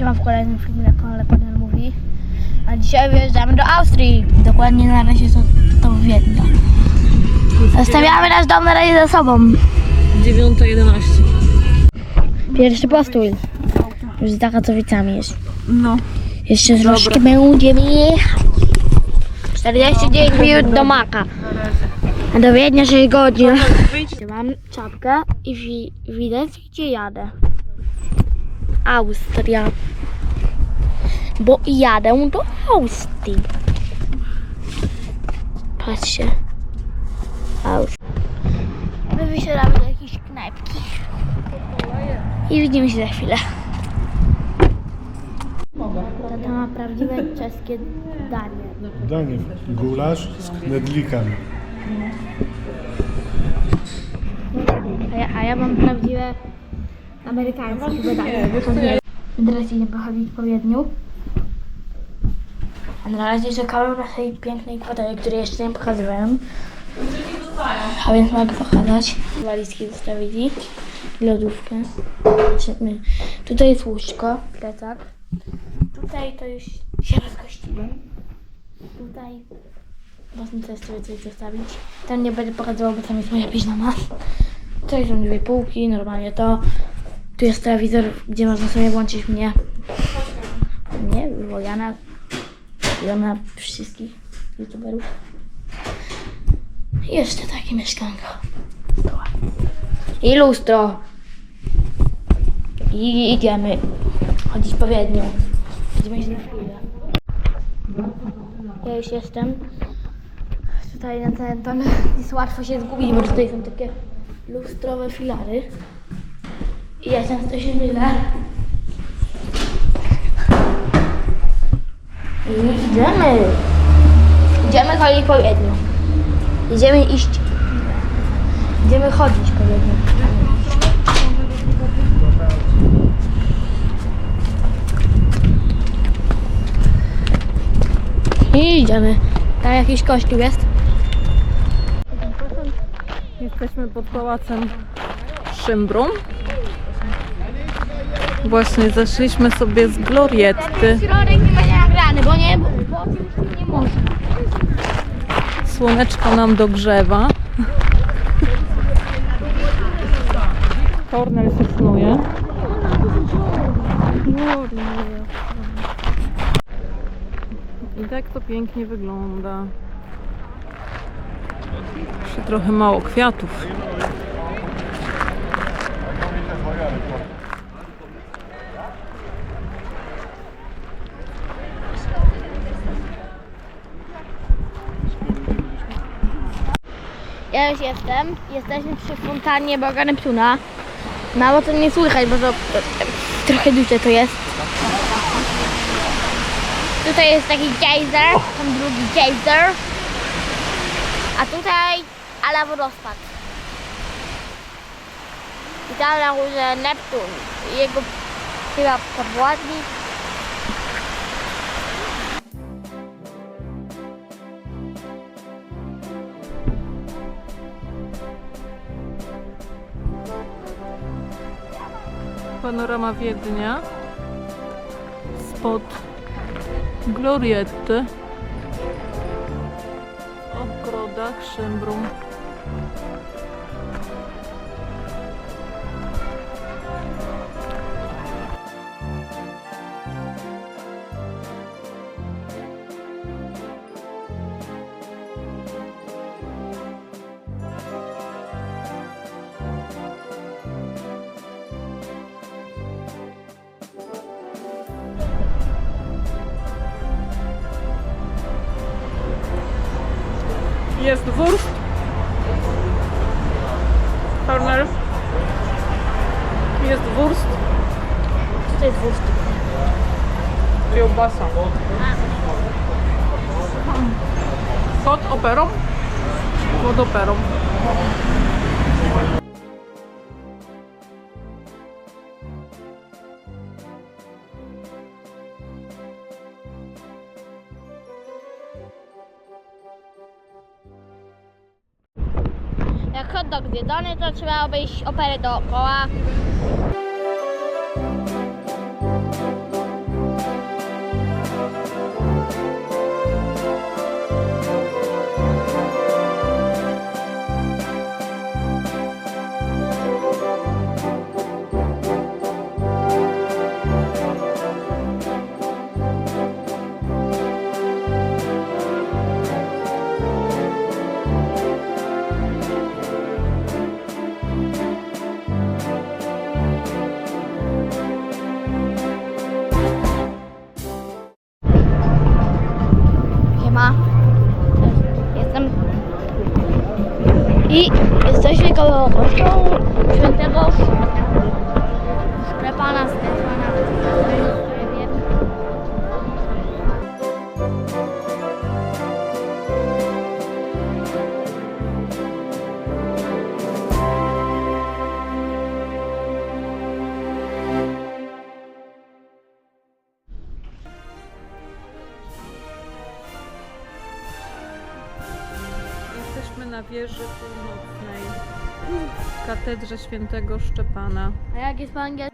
siema w kolejnym filmie na kanale Panel Mówi. A dzisiaj wyjeżdżamy do Austrii. Dokładnie na razie to, to Wiednia. Zostawiamy nasz dom na razie za sobą. 9.11. Pierwszy postój. Już z Katowicami jest. No. Jeszcze troszkę będziemy jechać. 49 minut do Maka. A do Wiednia 6 godzin. Mam czapkę i wi- widać gdzie jadę. Austria. Bo jadę do Austrii. Patrzcie. Austria. My wysiadamy do jakiejś knajpki. I widzimy się za chwilę. Tata ma prawdziwe czeskie danie. Danie. Gulasz z knedlikami. A ja, a ja mam prawdziwe amerykańskie chyba danie. Teraz idziemy pochodzić po Wiedniu. A na razie czekamy na tej pięknej kwatery, której jeszcze nie pokazywałem. A więc mogę pokazać. Walizki zostawili. Lodówkę. Tutaj jest łóżko, plecak. Tutaj to już się rozgościłem. Tutaj Właśnie też sobie coś zostawić. Tam nie będę pokazywał, bo tam jest moja piżama. Tutaj są dwie półki, normalnie to. Tu jest telewizor, gdzie można sobie włączyć mnie. Mnie, Wojana. Wojana wszystkich youtuberów. Jeszcze takie mieszkanko. I lustro. I idziemy chodzić po Wiedniu. Widzimy się na chwilę. Ja już jestem. Tutaj na ten ton jest łatwo się zgubić, bo tutaj są takie lustrowe filary. Ja często się mylę. I idziemy. Idziemy chodzić po Wiedniu. Idziemy iść. Idziemy chodzić po Wiedniu. I idziemy. Tam jakiś kościół jest. Jesteśmy pod pałacem Szymbrą. Właśnie zeszliśmy sobie z Glorietty. Środek nie będzie nagrany, bo nie, bo, bo oczywiście nie można. Słoneczko nam dogrzewa. Kornel się snuje. I tak to pięknie wygląda. Jeszcze trochę mało kwiatów. Ja już jestem. Jesteśmy przy fontannie Boga Neptuna. Mało co nie słychać, bo to, to, trochę duże to jest. Tutaj jest taki geyser, tam drugi geyser. A tutaj ala wodospad. I tam na górze Neptun jego chyba podwładnik. Panorama Wiednia spod Glorietty w ogrodach Szymbrum. Jak hot dog zjedzony, to trzeba obejść operę dookoła. I jesteśmy koło kościołu świętego katedrze świętego Szczepana. A jak jest po angielsku?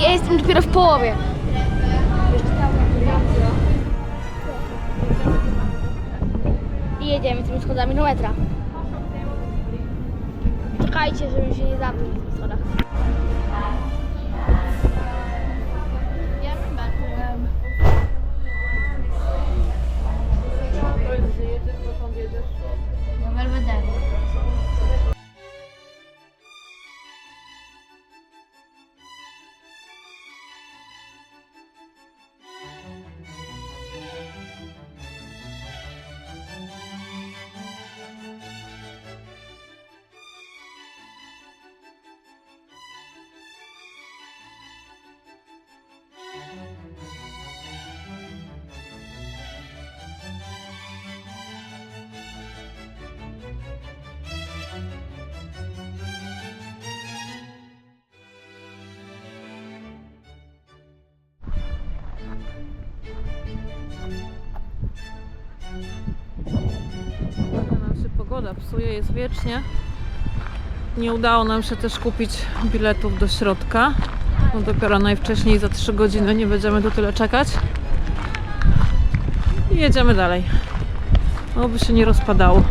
Ja, jestem dopiero w połowie. I jedziemy tymi schodami do metra. Czekajcie, żebym się nie zabił pogoda psuje, jest wiecznie. Nie udało nam się też kupić biletów do środka. No dopiero najwcześniej za 3 godziny nie będziemy tu tyle czekać. I jedziemy dalej. Oby się nie rozpadało.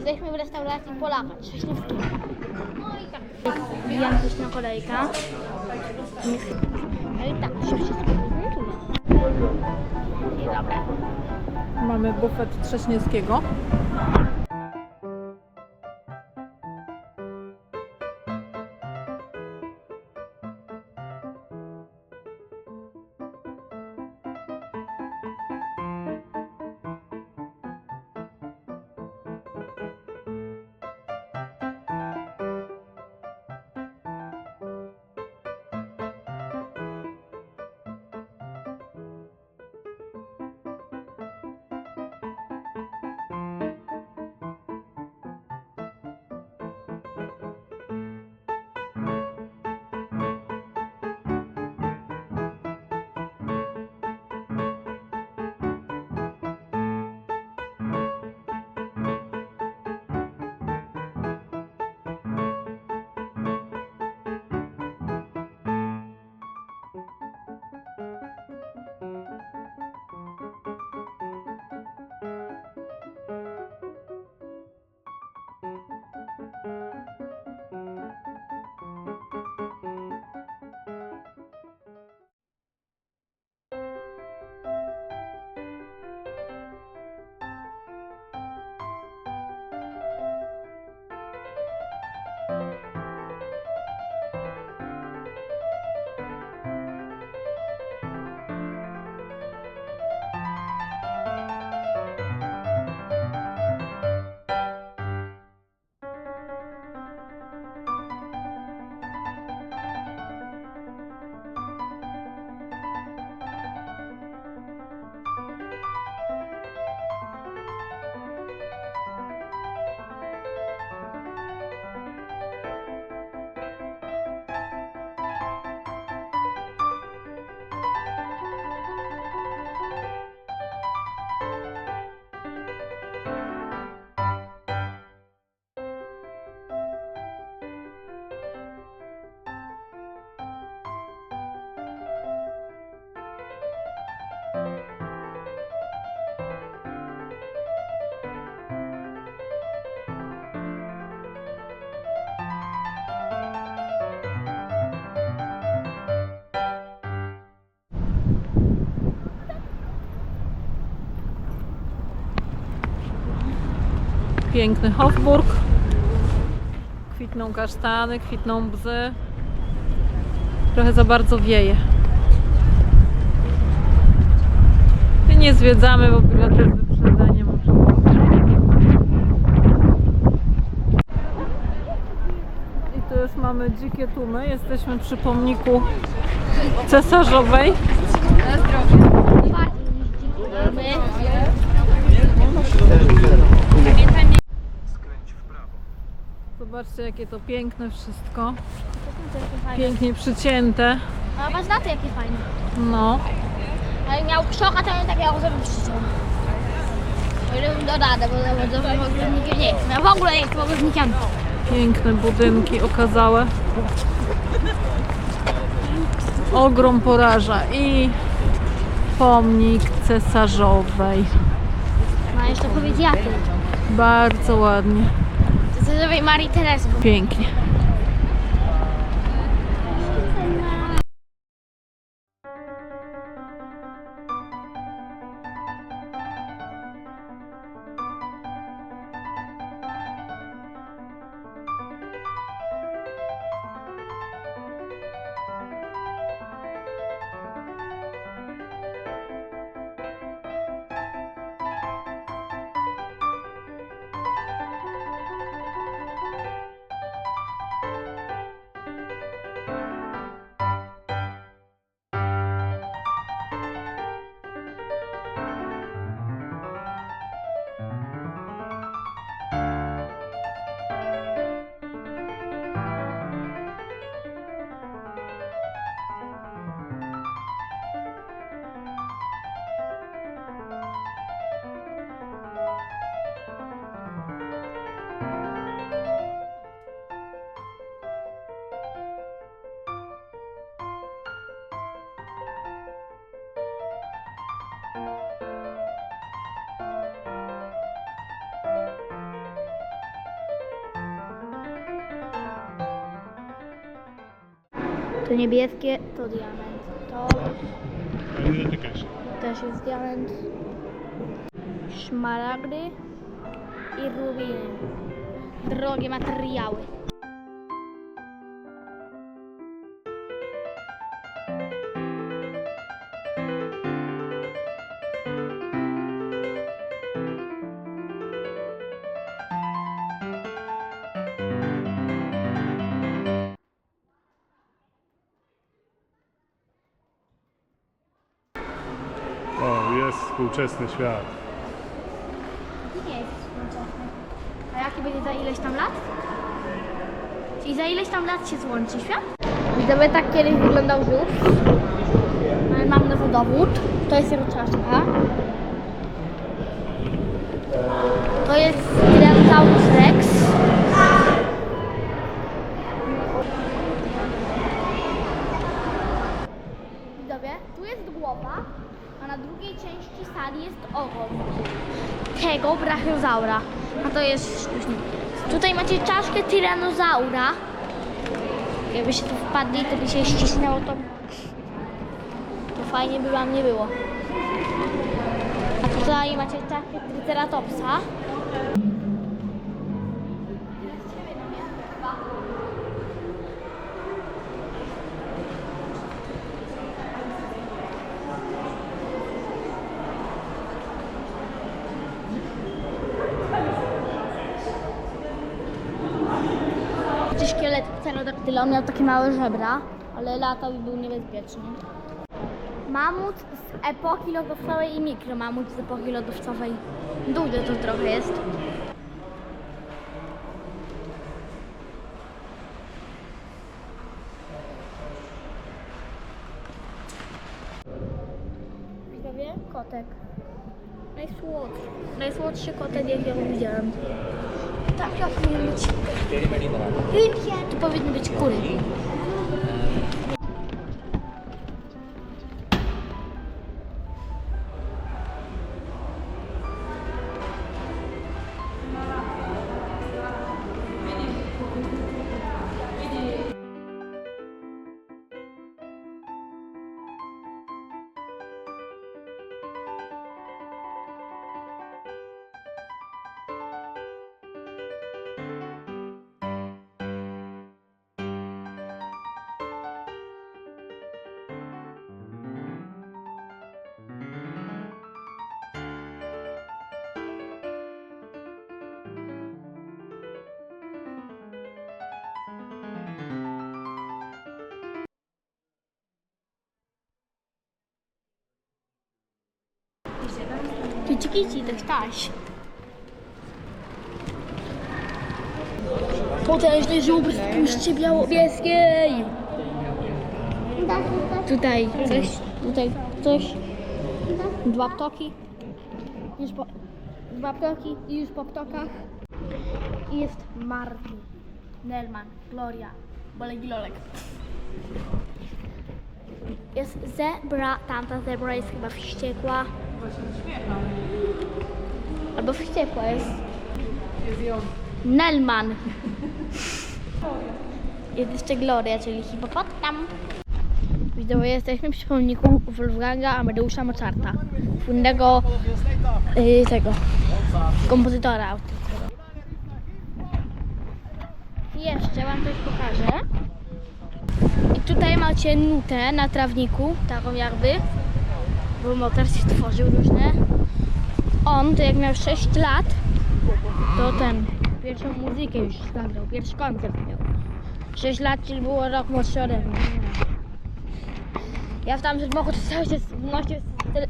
Jesteśmy w restauracji Polaka, Trześniewskiego. No tak. Wbijam też na kolejkę. No i tak, się wszystko prezentuje. Dzień dobry. Mamy bufet Trześniewskiego. Piękny Hofburg. Kwitną kasztany, kwitną bzy. Trochę za bardzo wieje. I nie zwiedzamy, bo bilety z wyprzedzeniem. I tu już mamy dzikie tłumy. Jesteśmy przy pomniku cesarzowej. Zobaczcie, jakie to piękne wszystko. Pięknie przycięte. A patrz na to jakie fajne. No. Ale miał krzoka, to ja takiego żeby przyciął. O ile bym doradę, bo zawodowo ogrodnikiem nie jestem. Ja w ogóle nie jestem ogrodnikiem. Piękne budynki okazałe. Ogrom poraża i pomnik cesarzowej. No jeszcze powiedz jakie. Bardzo ładnie. Cesarzowej Marii Teresy. Pięknie. To niebieskie to diament. To też jest diament. Szmaragdy i rubiny. Drogie materiały. Współczesny świat. Nie jest współczesny. A jaki będzie za ileś tam lat? Czyli za ileś tam lat się złączy świat? Gdyby tak kiedyś wyglądał żółw. Ale mam nowy dowód. To jest jego czaszka. To jest Tyrannosaurus Rex. Widzowie, tu jest głowa, a na drugiej sali jest ogon tego brachiozaura. A to jest sztuczny. Tutaj macie czaszkę tyranozaura. Jakbyście tu wpadli, to by się ścisnęło to. To fajnie by wam nie było. A tutaj macie czaszkę triceratopsa. On miał takie małe żebra, ale latał i był niebezpieczny. Mamut z epoki lodowcowej i mikromamut z epoki lodowcowej. Duży to trochę jest. Widzowie, kotek. Najsłodszy. Najsłodszy kotek, jakiego widziałem. Tak, jak powinien być. Tu powinny być kury. Kici, tak taś. Potężny żubr z Puszczy Białowieskiej. Tutaj coś, tutaj coś. Dwa ptoki. Już po, dwa ptoki i już po ptokach. Jest Martin, Nelman, Gloria, Bolek Lolek. Jest zebra, tamta zebra jest chyba wściekła. Albo wściekła jest. Jest ją. Nelman. Jest jeszcze Gloria, czyli hipopotam. Widzowie, jesteśmy przy pomniku Wolfganga Amadeusza Mozarta. Słynnego y, tego kompozytora autorskiego. Jeszcze wam coś pokażę. I tutaj macie nutę na trawniku, taką jakby, bo się tworzył różne. On, to jak miał 6 lat, to ten, pierwszą muzykę już zagrał, pierwszy koncert miał. 6 lat, czyli było rok młodszy ode mnie. Ja w tamtym roku to cały czas wnosił tele...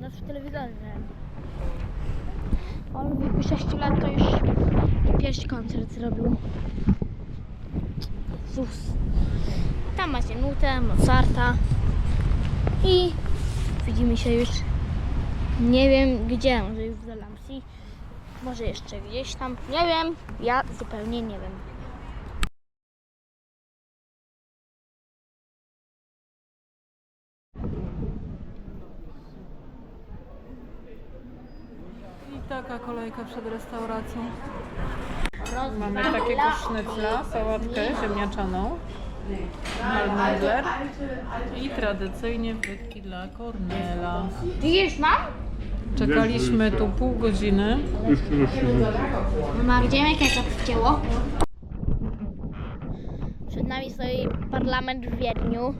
no, w telewizorze. On w wieku 6 lat to już pierwszy koncert zrobił. Zus. Tam macie nutę, Mozarta. I widzimy się już nie wiem gdzie, może już w Zalamsi. Może jeszcze gdzieś tam. Nie wiem. Ja zupełnie nie wiem. I taka kolejka przed restauracją. Mamy takiego sznycla, sałatkę ziemniaczaną, almondler i tradycyjnie frytki dla Kornela. Widzisz, mam? Czekaliśmy tu pół godziny. Już, już, Mama, gdzie mnie ketchup wcięło? Przed nami stoi parlament w Wiedniu.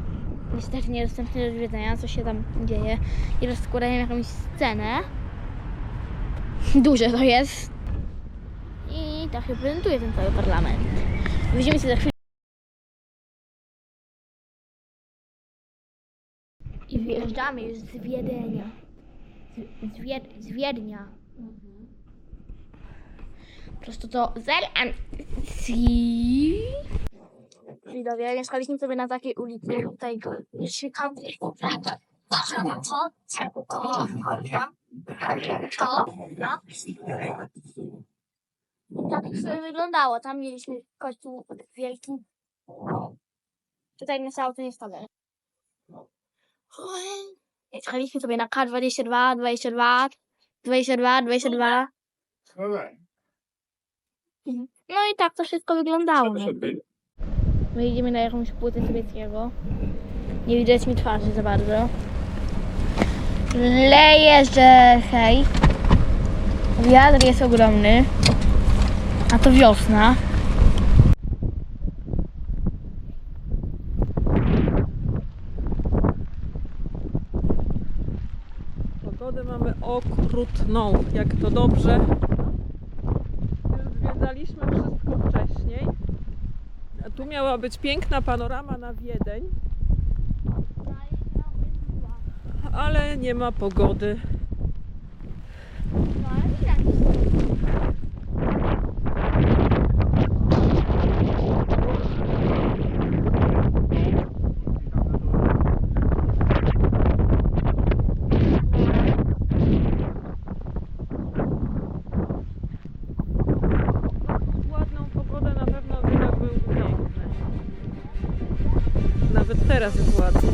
Niestety niedostępny do zwiedzenia, co się tam dzieje. I rozkładają jakąś scenę. Duże to jest. I tak się prezentuje ten cały parlament. Widzimy się za chwilę. I wjeżdżamy już z Wiedenia. Z, z, Wied, z Wiednia. Prosto do Zelancji. Widowie, mieszkaliśmy sobie na takiej ulicy, tutaj szukam. Tak sobie wyglądało. Tam mieliśmy kościół wielki. Tutaj nasze auto nie stawia. Jechaliśmy sobie na K22, 22, 22, 22. No i tak to wszystko wyglądało. No. My idziemy na jakąś płytę sowieckiego. Nie widać mi twarzy za bardzo. Leje, że hej. Wiatr jest ogromny. A to wiosna. Pogodę mamy okrutną, jak to dobrze. Już zwiedzaliśmy wszystko wcześniej. A tu miała być piękna panorama na Wiedeń, ale nie ma pogody. Nawet teraz jest ładny.